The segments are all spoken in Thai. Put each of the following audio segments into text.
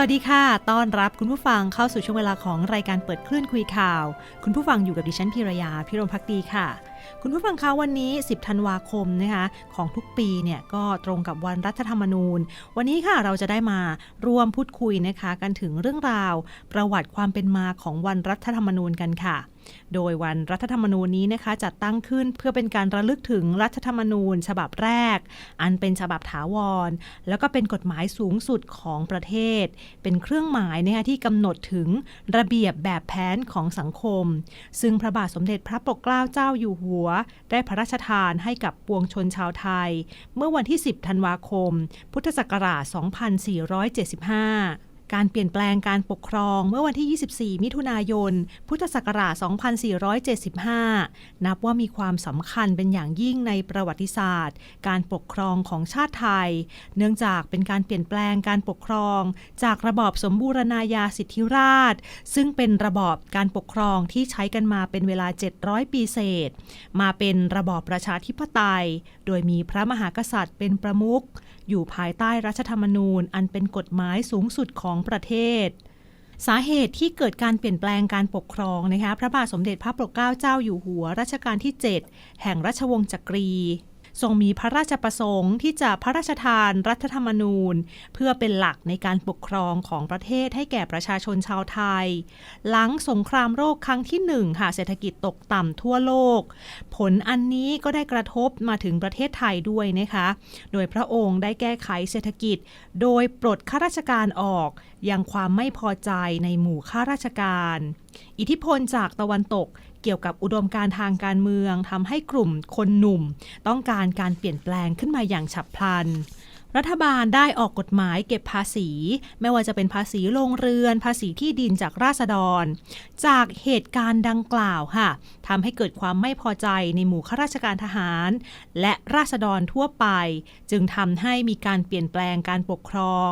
สวัสดีค่ะ ต้อนรับคุณผู้ฟังเข้าสู่ช่วงเวลาของรายการเปิดคลื่นคุยข่าว คุณผู้ฟังอยู่กับดิฉันพิรยาพิรมพักดีค่ะ คุณผู้ฟังคะวันนี้ 10 ธันวาคมนะคะของทุกปีเนี่ยก็ตรงกับวันรัฐธรรมนูญ วันนี้ค่ะเราจะได้มาร่วมพูดคุยนะคะ กันถึงเรื่องราว ประวัติความเป็นมาของวันรัฐธรรมนูญกันค่ะ โดยวันรัฐธรรมนูญนี้นะคะจัดตั้งขึ้นเพื่อเป็นการระลึกถึงรัฐธรรมนูญ ฉบับแรก อันเป็นฉบับถาวร แล้วก็เป็นกฎหมายสูงสุดของประเทศ เป็นเครื่องหมายนะคะที่กำหนดถึงระเบียบแบบแผนของสังคม ซึ่งพระบาทสมเด็จพระปกเกล้าเจ้าอยู่หัว ได้พระราชทานให้กับปวงชนชาวไทย เมื่อวันที่ 10 ธันวาคม พุทธศักราช 2475 การเปลี่ยนแปลงการปกครองเมื่อวันที่ 24 มิถุนายน พุทธศักราช 2475 นับว่ามีความสำคัญเป็นอย่างยิ่งในประวัติศาสตร์ การปกครองของชาติไทย เนื่องจากเป็นการเปลี่ยนแปลงการปกครอง จากระบอบสมบูรณาญาสิทธิราช ซึ่งเป็นระบอบการปกครองที่ใช้กันมาเป็นเวลา 700 ปีเศษ มาเป็นระบอบประชาธิปไตย โดยมีพระมหากษัตริย์เป็นประมุข อยู่ภายใต้รัฐธรรมนูญ อันเป็นกฎหมายสูงสุดของประเทศ สาเหตุที่เกิดการเปลี่ยนแปลงการปกครองนะคะพระบาทสมเด็จพระปกเกล้าเจ้าอยู่หัวรัชกาลที่ 7 แห่งราชวงศ์จักรี ทรงมีพระราชประสงค์ที่จะพระราชทานรัฐธรรมนูญ เพื่อเป็นหลักในการปกครองของประเทศให้แก่ประชาชนชาวไทย หลังสงครามโลกครั้งที่หนึ่งค่ะเศรษฐกิจตกต่ำทั่วโลก ผลอันนี้ก็ได้กระทบมาถึงประเทศไทยด้วยนะคะ โดยพระองค์ได้แก้ไขเศรษฐกิจ โดยปลดข้าราชการออกยังความไม่พอใจในหมู่ข้าราชการ อิทธิพลจากตะวันตก เกี่ยวกับอุดมการณ์ทางการเมืองทำให้กลุ่มคนหนุ่ม ต้องการการเปลี่ยนแปลงขึ้นมาอย่างฉับพลันรัฐบาลได้ออกกฎหมายเก็บภาษี ไม่ว่าจะเป็นภาษีโรงเรือน ภาษีที่ดินจากราษฎร จากเหตุการณ์ดังกล่าวค่ะ ทำให้เกิดความไม่พอใจในหมู่ข้าราชการทหาร และราษฎรทั่วไป จึงทำให้มีการเปลี่ยนแปลงการปกครอง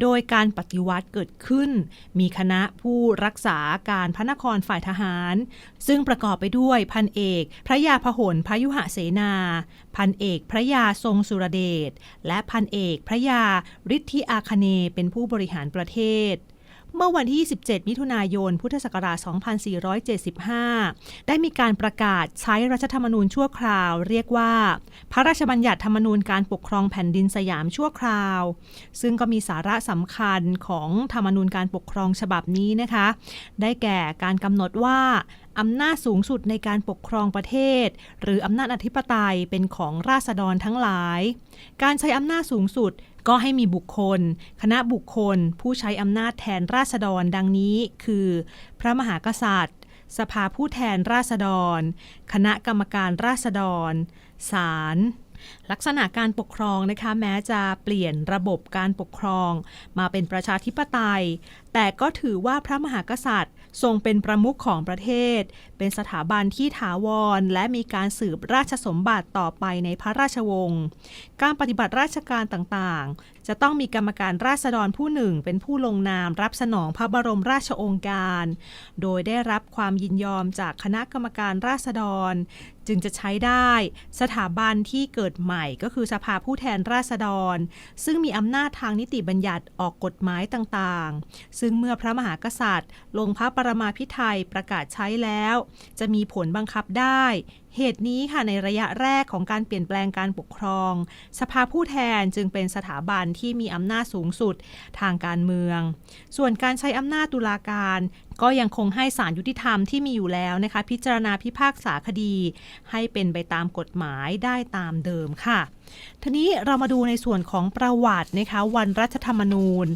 โดยการปฏิวัติเกิดขึ้น มีคณะผู้รักษาการพระนครฝ่ายทหาร ซึ่งประกอบไปด้วยพันเอก พระยาพหลพยุหเสนา พันเอกพระยาทรงสุรเดชและพันเอกพระยาฤทธิอาคเนเป็นผู้บริหารประเทศ เมื่อวันที่ 27 มิถุนายน พุทธศักราช 2475 ได้มีการประกาศใช้รัฐธรรมนูญชั่วคราว เรียกว่า พระราชบัญญัติธรรมนูญการปกครองแผ่นดินสยามชั่วคราว ซึ่งก็มีสาระสำคัญของธรรมนูญการปกครองฉบับนี้นะคะ ได้แก่การกำหนดว่าอำนาจสูงสุดในการปกครองประเทศ หรืออำนาจอธิปไตยเป็นของราษฎรทั้งหลาย การใช้อำนาจสูงสุด ก็ให้มีบุคคล คณะบุคคล ผู้ใช้อำนาจแทนราษฎรดังนี้ คือ พระมหากษัตริย์ สภาผู้แทนราษฎร คณะกรรมการราษฎรศาลลักษณะการปกครองนะคะแม้จะเปลี่ยนระบบการปกครอง มาเป็นประชาธิปไตย แต่ก็ถือว่าพระมหากษัตริย์ ทรงเป็นประมุขของประเทศ เป็นสถาบันที่ถาวร และมีการสืบราชสมบัติต่อไปในพระราชวงศ์ การปฏิบัติราชการต่างๆ จะต้องมีกรรมการราษฎรผู้หนึ่งเป็นผู้ลงนามรับสนองพระบรมราชองค์การ โดยได้รับความยินยอมจากคณะกรรมการราษฎร จึงจะใช้ได้สถาบันที่เกิดใหม่ก็คือสภาผู้แทนราษฎร ซึ่งมีอำนาจทางนิติบัญญัติออกกฎหมายต่างๆ ซึ่งเมื่อพระมหากษัตริย์ ลงพระปรมาภิไธยประกาศใช้แล้ว จะมีผลบังคับได้ เหตุนี้ค่ะในระยะแรกของการเปลี่ยนแปลงการปกครอง สภาผู้แทนจึงเป็นสถาบันที่มีอำนาจสูงสุดทางการเมือง ส่วนการใช้อำนาจตุลาการก็ยังคงให้ศาลยุติธรรมที่มีอยู่แล้วนะคะ พิจารณาพิพากษาคดี ให้เป็นไปตามกฎหมายได้ตามเดิมค่ะ ทีนี้เรามาดูในส่วนของประวัตินะคะ วันรัฐธรรมนูญ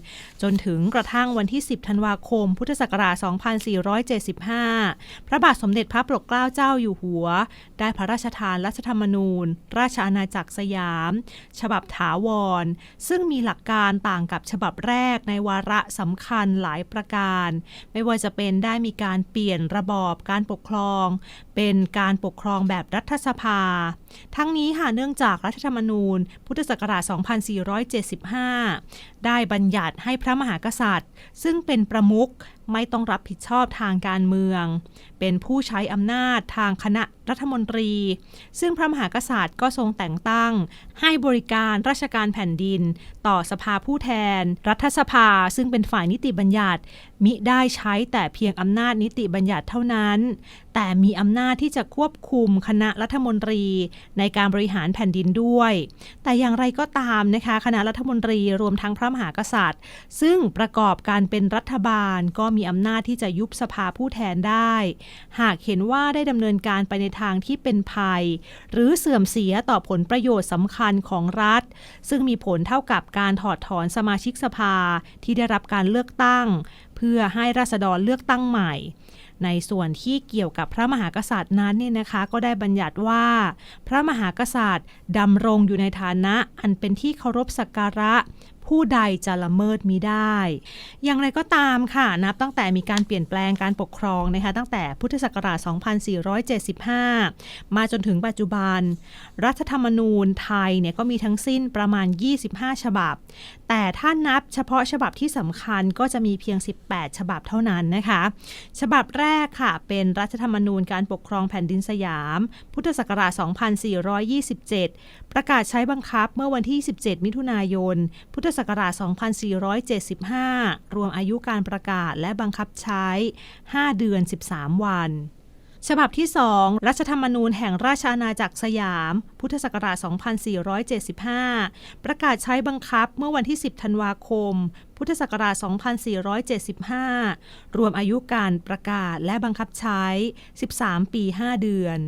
จนถึงกระทั่งวันที่ 10 ธันวาคม พุทธศักราช 2475 พระบาทสมเด็จพระปกเกล้าเจ้าอยู่หัว ได้พระราชทานรัฐธรรมนูญ ราชอาณาจักรสยาม ฉบับถาวร ซึ่งมีหลักการต่างกับฉบับแรกในวาระสำคัญหลายประการ ไม่ว่าจะจะเป็นได้มีการเปลี่ยนระบอบการปกครอง เป็นการปกครองแบบรัฐสภา ทั้งนี้ค่ะเนื่องจากรัฐธรรมนูญ พุทธศักราช 2475 ได้บัญญัติให้พระมหากษัตริย์ ซึ่งเป็นประมุขไม่ต้องรับผิดชอบทางการเมือง เป็นผู้ใช้อำนาจทางคณะรัฐมนตรี ซึ่งพระมหากษัตริย์ก็ทรงแต่งตั้ง ให้บริการราชการแผ่นดิน ต่อสภาผู้แทน รัฐสภาซึ่งเป็นฝ่ายนิติบัญญัติ มิได้ใช้แต่เพียงอำนาจนิติบัญญัติเท่านั้น แต่มีอำนาจที่จะควบคุมคณะรัฐมนตรีในการบริหารแผ่นดินด้วย แต่อย่างไรก็ตามนะคะ คณะรัฐมนตรีรวมทั้งพระมหากษัตริย์ ซึ่งประกอบการเป็นรัฐบาลก็มีอำนาจที่จะยุบสภาผู้แทนได้ หากเห็นว่าได้ดำเนินการไปในทางที่เป็นภัย หรือเสื่อมเสียต่อผลประโยชน์สำคัญของรัฐ ซึ่งมีผลเท่ากับการถอดถอนสมาชิกสภาที่ได้รับการเลือกตั้ง เพื่อให้ราษฎรเลือกตั้งใหม่ ในส่วนที่เกี่ยวกับพระมหากษัตริย์นั้นเนี่ยนะคะ ก็ได้บัญญัติว่า พระมหากษัตริย์ดำรงอยู่ในฐานะอันเป็นที่เคารพสักการะ ผู้ใดจะละเมิดมิได้ อย่างไรก็ตามค่ะนับตั้งแต่มีการเปลี่ยนแปลงการปกครองนะคะตั้งแต่พุทธศักราช 2475 มาจนถึงปัจจุบัน รัฐธรรมนูญไทยเนี่ยก็มีทั้งสิ้นประมาณ 25 ฉบับ แต่ถ้านับเฉพาะฉบับที่สำคัญก็จะมีเพียง 18 ฉบับเท่านั้นนะคะ ฉบับแรกค่ะเป็นรัฐธรรมนูญการปกครองแผ่นดินสยาม พุทธศักราช 2427ประกาศใช้บังคับเมื่อวันที่ 17 มิถุนายน พุทธศักราช 2475 รวมอายุการประกาศและบังคับใช้ 5 เดือน 13 วัน ฉบับที่ 2 รัฐธรรมนูญแห่งราชอาณาจักรสยาม พุทธศักราช 2475 ประกาศใช้บังคับเมื่อวันที่ 10 ธันวาคม พุทธศักราช 2475 รวมอายุการประกาศและบังคับใช้ 13 ปี 5 เดือน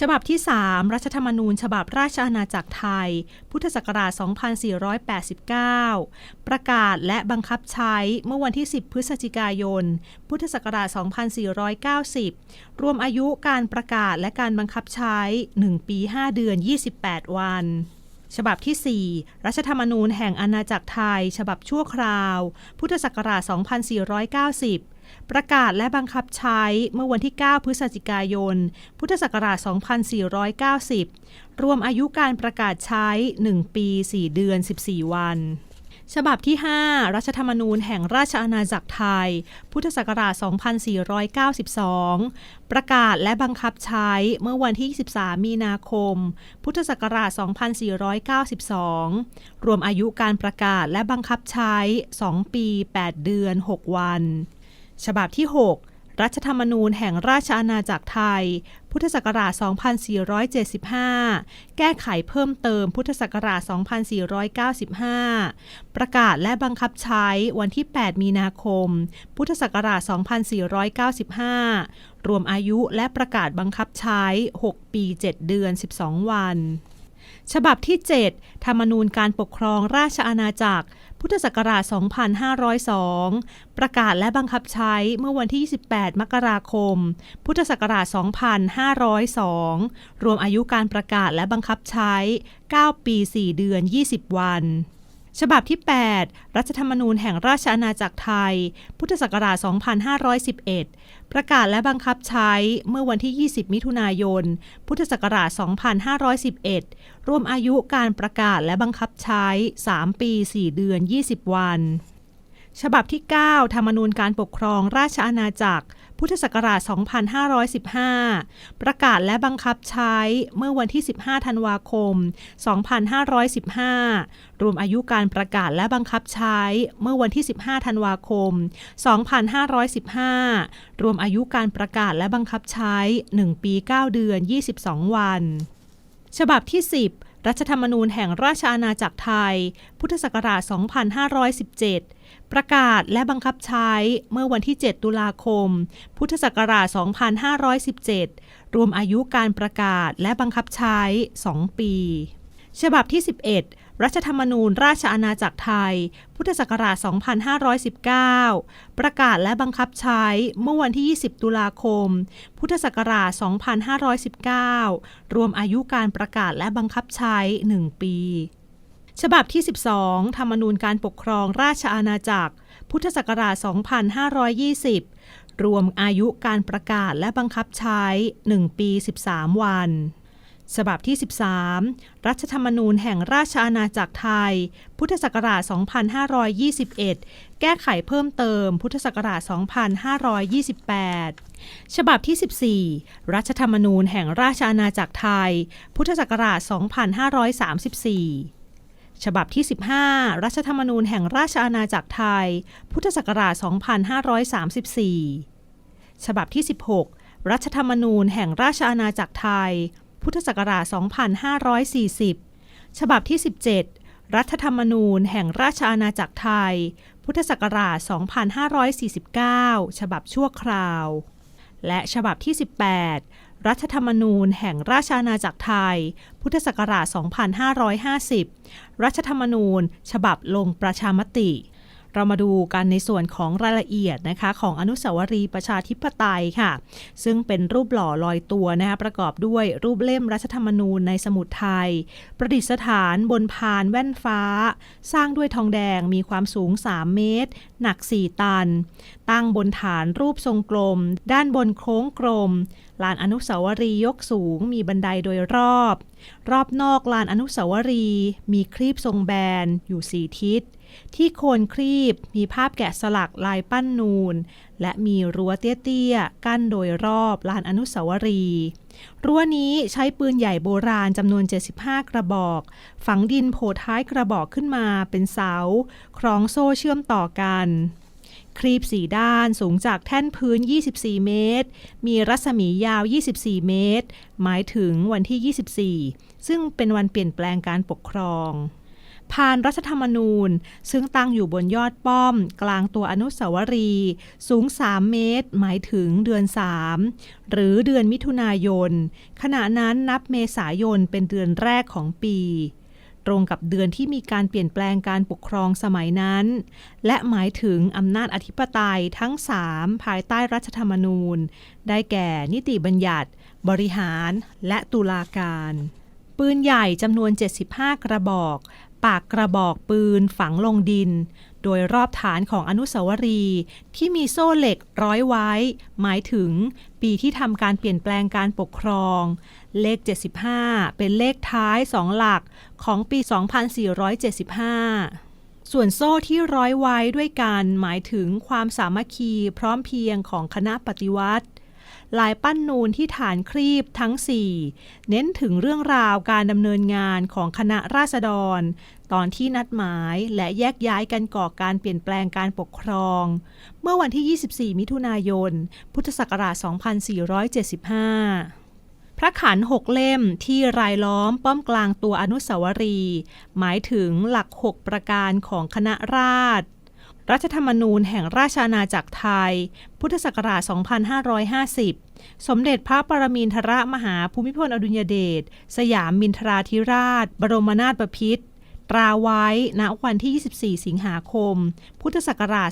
ฉบับที่ 3 รัฐธรรมนูญ ฉบับราชอาณาจักรไทย พุทธศักราช 2489 ประกาศและบังคับใช้เมื่อวันที่ 10 พฤศจิกายน พุทธศักราช 2490 รวมอายุการประกาศและการบังคับใช้ 1 ปี 5 เดือน 28 วันฉบับที่ 4 รัฐธรรมนูญแห่งอาณาจักรไทย ฉบับชั่วคราว พุทธศักราช 2490 ประกาศและบังคับใช้เมื่อวันที่ 9 พฤศจิกายน พุทธศักราช 2490 รวมอายุการประกาศใช้ 1 ปี 4 เดือน 14 วัน ฉบับที่ 5 รัฐธรรมนูญแห่งราชอาณาจักรไทย พุทธศักราช 2492 ประกาศและบังคับใช้เมื่อวันที่ 23 มีนาคม พุทธศักราช 2492 รวมอายุการประกาศและบังคับใช้ 2 ปี 8 เดือน 6 วัน ฉบับที่ 6 รัฐธรรมนูญแห่งราชอาณาจักรไทย พุทธศักราช 2475 แก้ไขเพิ่มเติมพุทธศักราช 2495 ประกาศและบังคับใช้วันที่ 8 มีนาคม พุทธศักราช 2495 รวมอายุและประกาศบังคับใช้ 6 ปี 7 เดือน 12 วัน ฉบับที่ 7 ธรรมนูญการปกครองราชอาณาจักร พุทธศักราช 2502 ประกาศและบังคับใช้เมื่อวันที่ 28 มกราคม พุทธศักราช 2502 รวมอายุการประกาศและบังคับใช้ 9 ปี 4 เดือน 20 วันฉบับที่ 8 รัฐธรรมนูญแห่งราชอาณาจักรไทย พุทธศักราช 2511 ประกาศและบังคับใช้เมื่อวันที่ 20 มิถุนายน พุทธศักราช 2511รวมอายุการประกาศและบังคับใช้ 3 ปี 4 เดือน 20 วัน ฉบับที่ 9 ธรรมนูญการปกครองราชอาณาจักร พุทธศักราช 2515 ประกาศและบังคับใช้เมื่อวันที่ 15 ธันวาคม 2515 รวมอายุการประกาศและบังคับใช้เมื่อวันที่ 15 ธันวาคม 2515 รวมอายุการประกาศและบังคับใช้ 1 ปี 9 เดือน 22 วัน ฉบับที่ 10รัฐธรรมนูญแห่งราชอาณาจักรไทย พุทธศักราช 2517 ประกาศและบังคับใช้เมื่อวันที่ 7 ตุลาคม พุทธศักราช 2517 รวมอายุการประกาศและบังคับใช้ 2 ปี ฉบับที่ 11 รัฐธรรมนูญราชอาณาจักรไทย พุทธศักราช 2519 ประกาศและบังคับใช้เมื่อวันที่ 20 ตุลาคม พุทธศักราช 2519 รวมอายุการประกาศและบังคับใช้ 1 ปี ฉบับที่ 12 ธรรมนูญการปกครองราชอาณาจักร พุทธศักราช 2520 รวมอายุการประกาศและบังคับใช้ 1 ปี 13 วันฉบับที่ 13 รัฐธรรมนูญแห่งราชอาณาจักรไทย พุทธศักราช 2521 แก้ไขเพิ่มเติม พุทธศักราช 2528 ฉบับที่ 14 รัฐธรรมนูญแห่งราชอาณาจักรไทย พุทธศักราช 2534 ฉบับที่ 15 รัฐธรรมนูญแห่งราชอาณาจักรไทย พุทธศักราช 2534 ฉบับที่ 16 รัฐธรรมนูญแห่งราชอาณาจักรไทย พุทธศักราช 2540 ฉบับที่ 17 รัฐธรรมนูญแห่งราชอาณาจักรไทย พุทธศักราช 2549 ฉบับชั่วคราว และฉบับที่ 18 รัฐธรรมนูญแห่งราชอาณาจักรไทย พุทธศักราช 2550 รัฐธรรมนูญ ฉบับลงประชามติ เรามาดูกันในส่วนของรายละเอียดนะคะ ของอนุสาวรีย์ประชาธิปไตยค่ะ ซึ่งเป็นรูปหล่อลอยตัวนะคะประกอบด้วยรูปเล่มรัฐธรรมนูญในสมุดไทย ประดิษฐานบนพานแว่นฟ้า สร้างด้วยทองแดงมีความสูง 3 เมตร หนัก 4 ตัน ตั้งบนฐานรูปทรงกลม ด้านบนโค้งกลมลานอนุสาวรีย์ยกสูงมีบันไดโดยรอบ รอบนอกลานอนุสาวรีย์มีครีบทรงแบนอยู่สีทิศ ที่โคนครีบมีภาพแกะสลักลายปั้นนูน และมีรั้วเตี้ยๆ กั้นโดยรอบลานอนุสาวรีย์รั้วนี้ใช้ปืนใหญ่โบราณจำนวน 75 กระบอก ฝังดินโผท้ายกระบอกขึ้นมาเป็นเสา คล้องโซ่เชื่อมต่อกัน ครีบสีด้านสูงจากแท่นพื้น 24 เมตร มีรัศมียาว 24 เมตร หมายถึงวันที่ 24 ซึ่งเป็นวันเปลี่ยนแปลงการปกครอง พานรัฐธรรมนูญ ซึ่งตั้งอยู่บนยอดป้อม กลางตัวอนุสาวรีย์สูง 3 เมตร หมายถึงเดือน 3 หรือเดือนมิถุนายน ขณะนั้นนับเมษายนเป็นเดือนแรกของปีตรงกับเดือนที่มีการเปลี่ยนแปลงการปกครองสมัยนั้น และหมายถึงอำนาจอธิปไตยทั้ง 3 ภายใต้รัฐธรรมนูญ ได้แก่นิติบัญญัติ บริหารและตุลาการ ปืนใหญ่จำนวน 75 กระบอก ปากกระบอกปืนฝังลงดิน โดยรอบฐานของอนุสาวรีย์ที่มีโซ่เหล็กร้อยไว้ หมายถึงปีที่ทำการเปลี่ยนแปลงการปกครอง เลข 75 เป็นเลขท้าย2หลักของปี 2475ส่วนโซ่ที่ร้อยไว้ด้วยกันหมายถึงความสามัคคีพร้อมเพรียงของคณะปฏิวัติ ลายปั้นนูนที่ฐานครีบทั้ง 4 เน้นถึงเรื่องราวการดำเนินงานของคณะราษฎร ตอนที่นัดหมายและแยกย้ายกันก่อการเปลี่ยนแปลงการปกครอง เมื่อวันที่ 24 มิถุนายน พุทธศักราช 2475พระขันหกเล่มที่รายล้อมป้อมกลางตัวอนุสาวรีย์หมายถึงหลัก6ประการของคณะราษฎร รัฐธรรมนูญแห่งราชอาณาจักรไทย พุทธศักราช 2550 สมเด็จพระปรมินทรมหาภูมิพลอดุลยเดช สยามมินทราธิราช บรมนาถบพิตรตราไว้ ณ วันที่ 24 สิงหาคม พุทธศักราช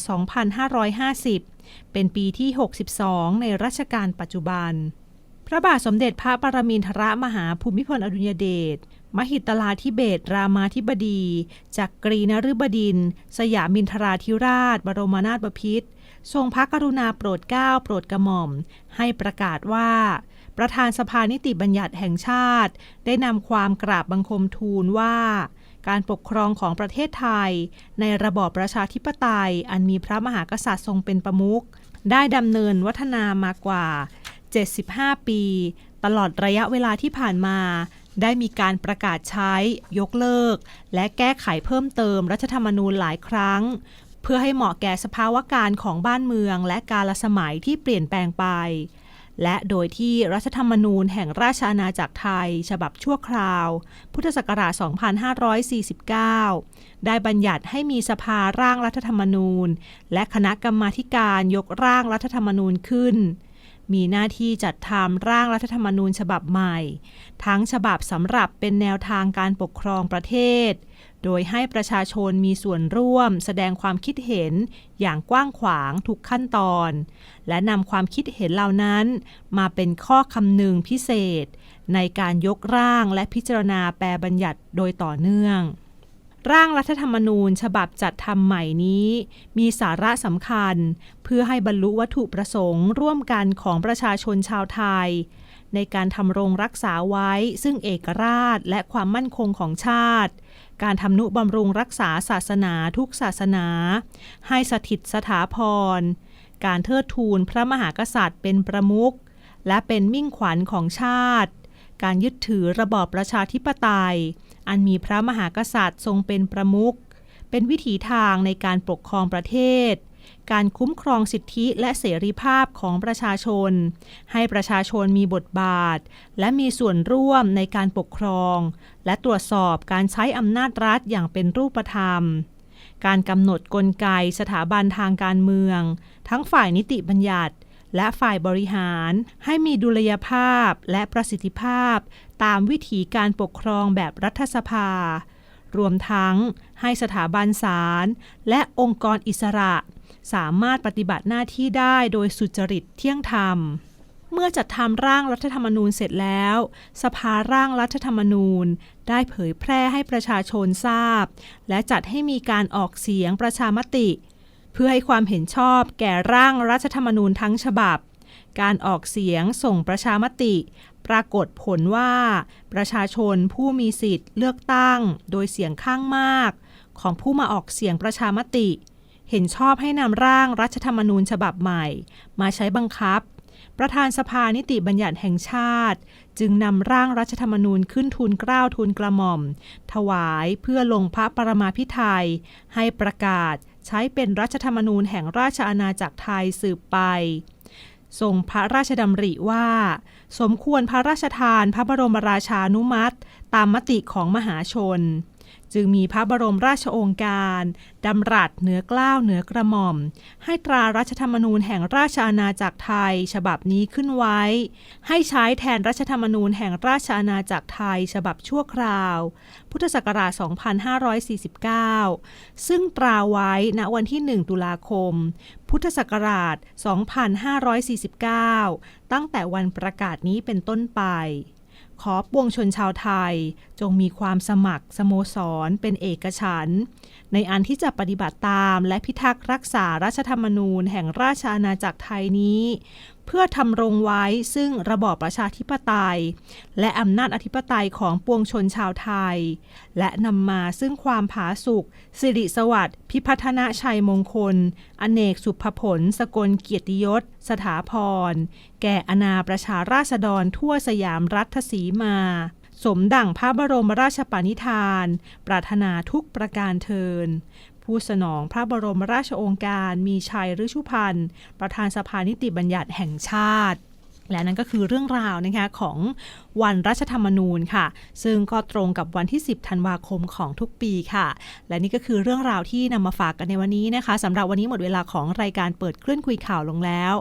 2550 เป็นปีที่ 62 ในรัชกาลปัจจุบัน พระบาทสมเด็จพระปรมินทรมหาภูมิพลอดุลยเดช มหิตลาธิเบศรามาธิบดีจักกรีนฤบดิน สยามินทราธิราช บรมนาถบพิตรทรงพระกรุณาโปรดเกล้าโปรดกระหม่อม ให้ประกาศว่า ประธานสภานิติบัญญัติแห่งชาติ ได้นำความกราบบังคมทูลว่า การปกครองของประเทศไทย ในระบอบประชาธิปไตย อันมีพระมหากษัตริย์ทรงเป็นประมุขได้ดำเนินวัฒนามากว่า 75 ปี ตลอดระยะเวลาที่ผ่านมา ได้มีการประกาศใช้ยกเลิก และแก้ไขเพิ่มเติมรัฐธรรมนูญหลายครั้ง เพื่อให้เหมาะแก่สภาวะการของบ้านเมือง และกาลสมัยที่เปลี่ยนแปลงไป และโดยที่รัฐธรรมนูญแห่งราชอาณาจักรไทย ฉบับชั่วคราว พุทธศักราช 2549 ได้บัญญัติให้มีสภาร่างรัฐธรรมนูญ และคณะกรรมาธิการยกร่างรัฐธรรมนูญขึ้น มีหน้าที่จัดทำร่างรัฐธรรมนูญฉบับใหม่ ทั้งฉบับสำหรับเป็นแนวทางการปกครองประเทศ โดยให้ประชาชนมีส่วนร่วม แสดงความคิดเห็นอย่างกว้างขวางทุกขั้นตอน และนำความคิดเห็นเหล่านั้นมาเป็นข้อคำนึงพิเศษ ในการยกร่างและพิจารณาแปลบัญญัติโดยต่อเนื่อง ร่างรัฐธรรมนูญ ฉบับจัดทำใหม่นี้ มีสาระสำคัญ เพื่อให้บรรลุวัตถุประสงค์ ร่วมกันของประชาชนชาวไทย ในการทำรงรักษาไว้ ซึ่งเอกราชและความมั่นคงของชาติ การทำนุบำรุงรักษาศาสนาทุกศาสนา ให้สถิตสถาพร การเทิดทูนพระมหากษัตริย์เป็นประมุขและเป็นมิ่งขวัญของชาติ การยึดถือระบอบประชาธิปไตย อันมีพระมหากษัตริย์ทรงเป็นประมุข เป็นวิถีทางในการปกครองประเทศ การคุ้มครองสิทธิและเสรีภาพของประชาชน ให้ประชาชนมีบทบาท และมีส่วนร่วมในการปกครอง และตรวจสอบการใช้อำนาจรัฐอย่างเป็นรูปธรรมการกำหนดกลไกสถาบันทางการเมือง ทั้งฝ่ายนิติบัญญัติ และฝ่ายบริหาร ให้มีดุลยภาพและประสิทธิภาพ ตามวิถีการปกครองแบบรัฐสภา รวมทั้งให้สถาบันศาลและองค์กรอิสระ สามารถปฏิบัติหน้าที่ได้โดยสุจริตเที่ยงธรรม เมื่อจัดทำร่างรัฐธรรมนูญเสร็จแล้ว สภาร่างรัฐธรรมนูญได้เผยแพร่ให้ประชาชนทราบ และจัดให้มีการออกเสียงประชามติ เพื่อให้ความเห็นชอบแก่ร่างรัฐธรรมนูญทั้งฉบับการออกเสียงส่งประชามติ ปรากฏผลว่า ประชาชนผู้มีสิทธิ์เลือกตั้ง โดยเสียงข้างมาก ของผู้มาออกเสียงประชามติ เห็นชอบให้นำร่างรัฐธรรมนูญฉบับใหม่ มาใช้บังคับ ประธานสภานิติบัญญัติแห่งชาติ จึงนำร่างรัฐธรรมนูญขึ้นทูลเกล้าทูลกระหม่อม ถวายเพื่อลงพระปรมาภิไธยให้ประกาศใช้เป็นรัฐธรรมนูญแห่งราชอาณาจักรไทยสืบไป ทรงพระราชดำริว่า สมควรพระราชทานพระบรมราชานุมัติ ตามมติของมหาชน จึงมีพระบรมราชโองการดำรัสเหนือเกล้าวเหนือกระหม่อม ให้ตรารัฐธรรมนูญแห่งราชอาณาจักรไทย ฉบับนี้ขึ้นไว้ ให้ใช้แทนรัฐธรรมนูญแห่งราชอาณาจักรไทย ฉบับชั่วคราว พุทธศักราช 2549 ซึ่งตราไว้ณวันที่ 1 ตุลาคม พุทธศักราช 2549 ตั้งแต่วันประกาศนี้เป็นต้นไป ขอปวงชนชาวไทย จงมีความสมัครสโมสร เป็นเอกฉันท์ในอันที่จะปฏิบัติตามและพิทักษ์รักษารัชธรรมนูญแห่งราชอาณาจักรไทยนี้ เพื่อทำรงไว้ซึ่งระบอบประชาธิปไตย และอำนาจอธิปไตยของปวงชนชาวไทย และนำมาซึ่งความผาสุกสิริสวัสดิ์พิพัฒนาชัยมงคล อเนกสุภผล สกลเกียรติยศ สถาพร แก่อนาประชาราษฎรทั่วสยามรัฐสีมา สมดั่งพระบรมราชปณิธาน ปรารถนาทุกประการเทิน ผู้สนองพระบรมราชโองการมีชัยฤชุพันธ์ประธานสภานิติบัญญัติแห่งชาติและนั่นก็คือเรื่องราวนะคะของวันรัฐธรรมนูญค่ะ ซึ่งก็ตรงกับวันที่ 10 ธันวาคมของทุกปีค่ะ และนี่ก็คือเรื่องราวที่นำมาฝากกันในวันนี้นะคะสำหรับวันนี้หมดเวลาของรายการเปิดเคลื่อนคุยข่าวลงแล้ว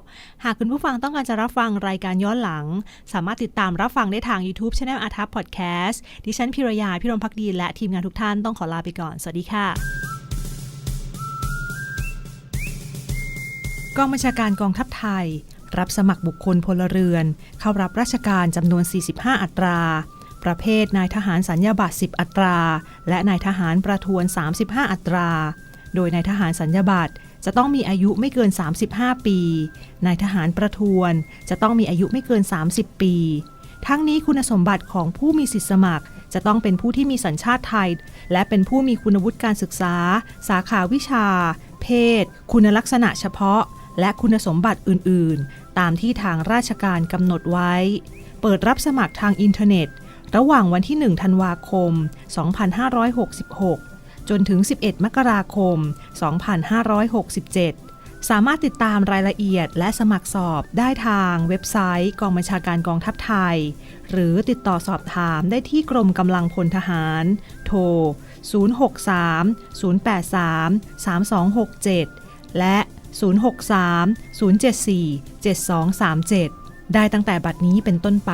หากคุณผู้ฟังต้องการจะรับฟังรายการย้อนหลัง สามารถติดตามรับฟังได้ทาง YouTube Channel อาทัพพอดแคสต์ดิฉันพิรยาพิรมพักดีและทีมงานทุกท่านต้องขอลาไปก่อนสวัสดีค่ะ กองบัญชาการกองทัพไทย รับสมัครบุคคลพลเรือน เข้ารับราชการจำนวน 45 อัตรา ประเภทนายทหารสัญญาบัตร 10 อัตรา และนายทหารประทวน 35 อัตรา โดยนายทหารสัญญาบัตรจะต้องมีอายุไม่เกิน 35 ปี นายทหารประทวนจะต้องมีอายุไม่เกิน 30 ปี ทั้งนี้คุณสมบัติของผู้มีสิทธิสมัคร จะต้องเป็นผู้ที่มีสัญชาติไทย และเป็นผู้มีคุณวุฒิการศึกษา สาขาวิชา เพศ คุณลักษณะเฉพาะ และคุณสมบัติอื่น ๆ ตามที่ทางราชการกำหนดไว้ เปิดรับสมัครทางอินเทอร์เน็ต ระหว่างวันที่ 1 ธันวาคม 2566 จนถึง 11 มกราคม 2567สามารถติดตามรายละเอียดและสมัครสอบได้ทางเว็บไซต์ กองบัญชาการกองทัพไทย หรือติดต่อสอบถามได้ที่กรมกำลังพลทหาร โทร 063 083 3267 และ 063 074 7237 ได้ตั้งแต่บัดนี้เป็นต้นไป